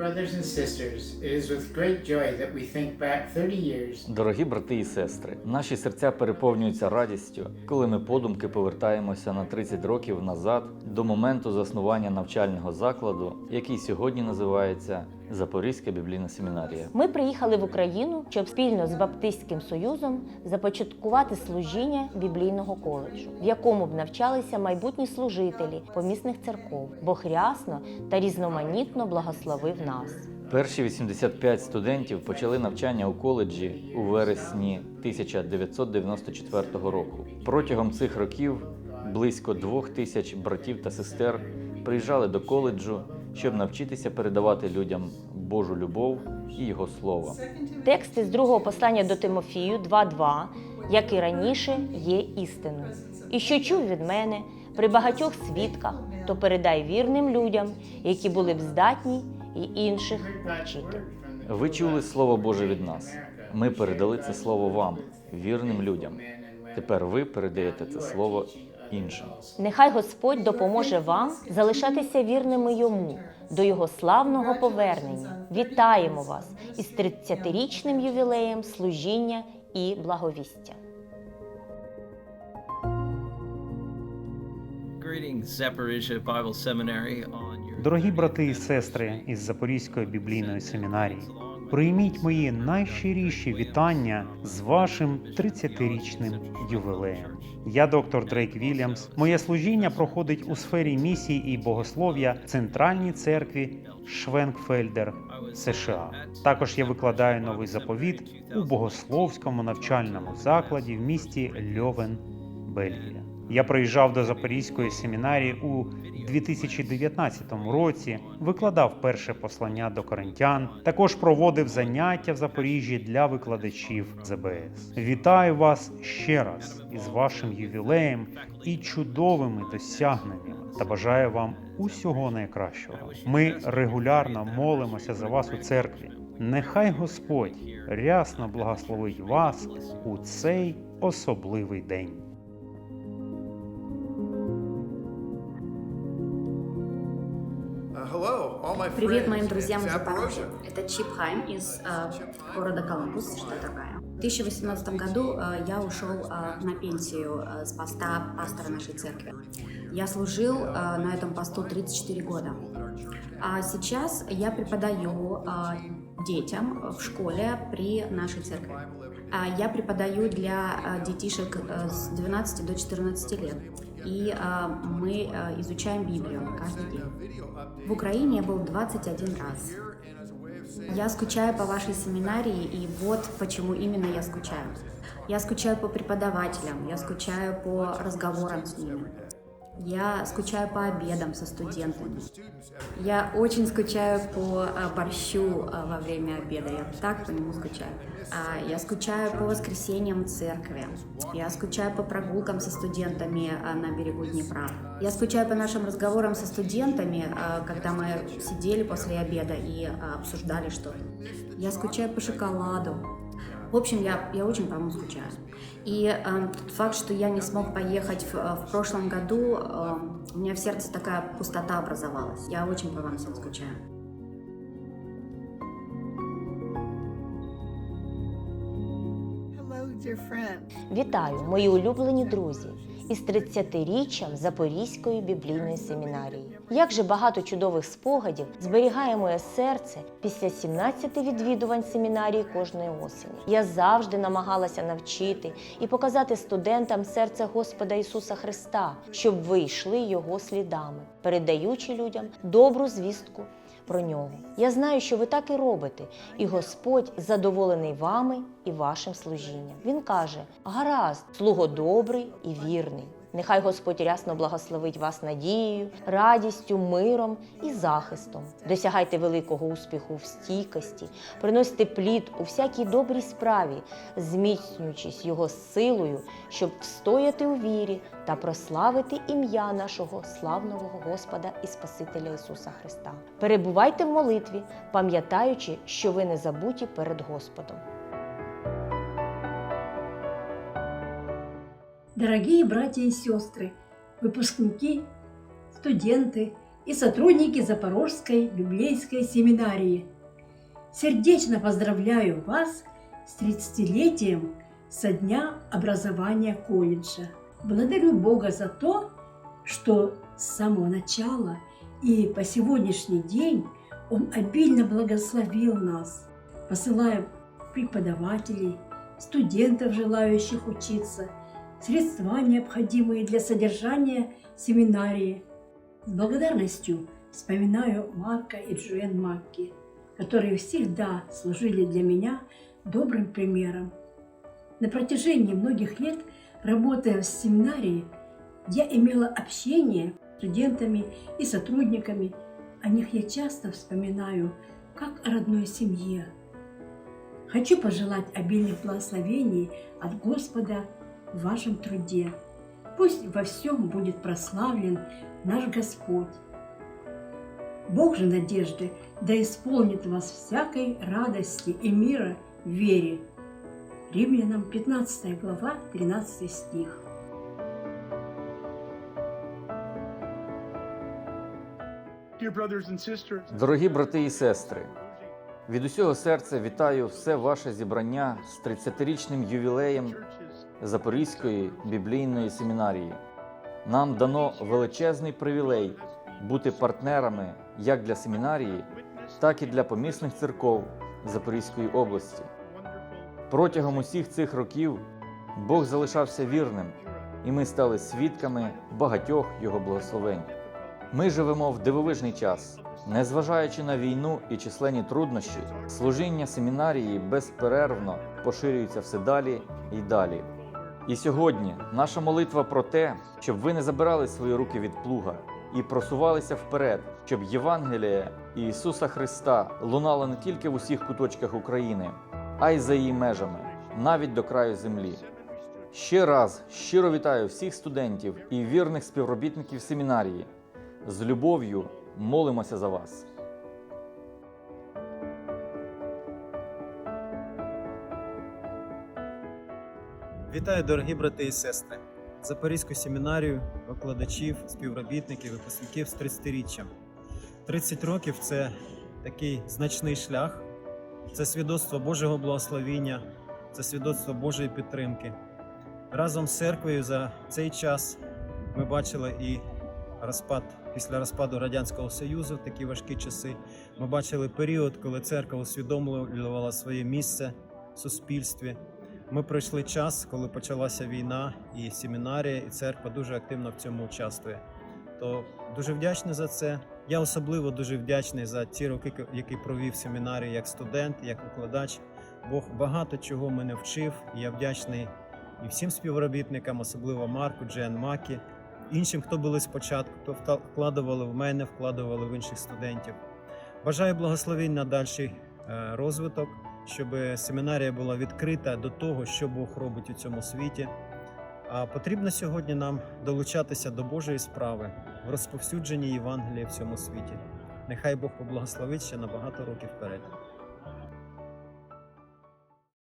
brothers and sisters, it is with great joy that we think back 30 years. Дорогі брати і сестри, наші серця переповнюються радістю, коли ми подумки повертаємося на 30 років назад до моменту заснування навчального закладу, який сьогодні називається Запорізька біблійна семінарія. Ми приїхали в Україну, щоб спільно з Баптистським союзом започаткувати служіння біблійного коледжу, в якому б навчалися майбутні служителі помісних церков. Бог рясно та різноманітно благословив нас. Перші 85 студентів почали навчання у коледжі у вересні 1994 року. Протягом цих років близько двох тисяч братів та сестер приїжджали до коледжу, щоб навчитися передавати людям Божу любов і його слово. Тексти з другого послання до Тимофію 2.2, як і раніше, є істиною. І що чув від мене при багатьох свідках, то передай вірним людям, які були б здатні і інших вчити. Ви чули слово Боже від нас. Ми передали це слово вам, вірним людям. Тепер ви передаєте це слово іншим. Нехай Господь допоможе вам залишатися вірними йому до його славного повернення. Вітаємо вас із 30-річним ювілеєм служіння і благовістя. Дорогі брати і сестри із Запорізької біблійної семінарії, прийміть мої найщиріші вітання з вашим 30-річним ювілеєм. Я доктор Дрейк Вільямс. Моє служіння проходить у сфері місії і богослов'я в Центральній церкві Швенкфельдер, США. Також я викладаю новий заповіт у богословському навчальному закладі в місті Льовен, Бельгія. Я приїжджав до Запорізької семінарії у 2019 році, викладав перше послання до коринтян, також проводив заняття в Запоріжжі для викладачів ЗБС. Вітаю вас ще раз із вашим ювілеєм і чудовими досягненнями та бажаю вам усього найкращого. Ми регулярно молимося за вас у церкві. Нехай Господь рясно благословить вас у цей особливий день. Привет моим друзьям из Запорожья. Это Чип Хайм из э, города Коламбус, штат Огайо. В 2018 году э, я ушел э, на пенсию э, с поста пастора нашей церкви. Я служил э, на этом посту 34 года. А сейчас я преподаю э, детям в школе при нашей церкви. А Я преподаю для э, детишек э, с 12 до 14 лет. И э, мы э, изучаем Библию каждый день. В Украине я был 21 раз. Я скучаю по вашей семинарии, и вот почему именно я скучаю. Я скучаю по преподавателям, я скучаю по разговорам с ними. Я скучаю по обедам со студентами. Я очень скучаю по а, борщу а, во время обеда. Я так по нему скучаю. А, Я скучаю по воскресеньям церкви. Я скучаю по прогулкам со студентами на берегу Днепра. Я скучаю по нашим разговорам со студентами, когда мы сидели после обеда и обсуждали что-то. Я скучаю по шоколаду. В общем, я, я очень по вам скучаю. И э, тот факт, что я не смог поехать в, э, в прошлом году, э, у меня в сердце такая пустота образовалась. Я очень по вам всем скучаю. Hello, dear friend. Вітаю, мої улюблені друзі, із 30-річчям Запорізької біблійної семінарії. Як же багато чудових спогадів зберігає моє серце після 17 відвідувань семінарії кожної осені. Я завжди намагалася навчити і показати студентам серце Господа Ісуса Христа, щоб ви йшли Його слідами, передаючи людям добру звістку про нього. Я знаю, що ви так і робите, і Господь задоволений вами і вашим служінням. Він каже: гаразд, слуго добрий і вірний. Нехай Господь рясно благословить вас надією, радістю, миром і захистом. Досягайте великого успіху в стійкості, приносьте плід у всякій добрій справі, зміцнюючись його силою, щоб встояти у вірі та прославити ім'я нашого славного Господа і Спасителя Ісуса Христа. Перебувайте в молитві, пам'ятаючи, що ви не забуті перед Господом. Дорогие братья и сестры, выпускники, студенты и сотрудники Запорожской библейской семинарии. Сердечно поздравляю вас с 30-летием со дня образования колледжа. Благодарю Бога за то, что с самого начала и по сегодняшний день Он обильно благословил нас, посылая преподавателей, студентов, желающих учиться, средства, необходимые для содержания семинарии. С благодарностью вспоминаю Марка и Джуэн Макки, которые всегда служили для меня добрым примером. На протяжении многих лет, работая в семинарии, я имела общение с студентами и сотрудниками. О них я часто вспоминаю, как о родной семье. Хочу пожелать обильных благословений от Господа в вашем труде. Пусть во всем будет прославлен наш Господь. Бог же надежды да исполнит вас всякой радости и мира в вере. Римлянам 15 глава 13 стих. Дорогі брати і сестри, від усього серця вітаю все ваше зібрання з 30-річним ювілеєм Запорізької біблійної семінарії. Нам дано величезний привілей бути партнерами як для семінарії, так і для помісних церков Запорізької області. Протягом усіх цих років Бог залишався вірним, і ми стали свідками багатьох його благословень. Ми живемо в дивовижний час. Незважаючи на війну і численні труднощі, служіння семінарії безперервно поширюється все далі і далі. І сьогодні наша молитва про те, щоб ви не забирали свої руки від плуга і просувалися вперед, щоб Євангеліє Ісуса Христа лунало не тільки в усіх куточках України, а й за її межами, навіть до краю землі. Ще раз щиро вітаю всіх студентів і вірних співробітників семінарії. З любов'ю молимося за вас. Вітаю, дорогі брати і сестри, Запорізьку семінарію, викладачів, співробітників, випускників з 30-річчям. 30 років це такий значний шлях, це свідоцтво Божого благословіння, це свідоцтво Божої підтримки. Разом з церквою за цей час ми бачили і розпад після розпаду Радянського Союзу, в такі важкі часи. Ми бачили період, коли церква усвідомлювала своє місце в суспільстві. Ми пройшли час, коли почалася війна, і семінарія, і церква дуже активно в цьому участвує. То дуже вдячний за це. Я особливо дуже вдячний за ті роки, які провів в семінарії як студент, як викладач. Бог багато чого мене вчив. І я вдячний і всім співробітникам, особливо Марку, Джен Макі, іншим, хто були спочатку, хто вкладували в мене, вкладували в інших студентів. Бажаю благословень на дальший е, розвиток, щоб семінарія була відкрита до того, що Бог робить у цьому світі. А потрібно сьогодні нам долучатися до Божої справи в розповсюдженні Євангелія в цьому світі. Нехай Бог поблагословить ще на багато років вперед.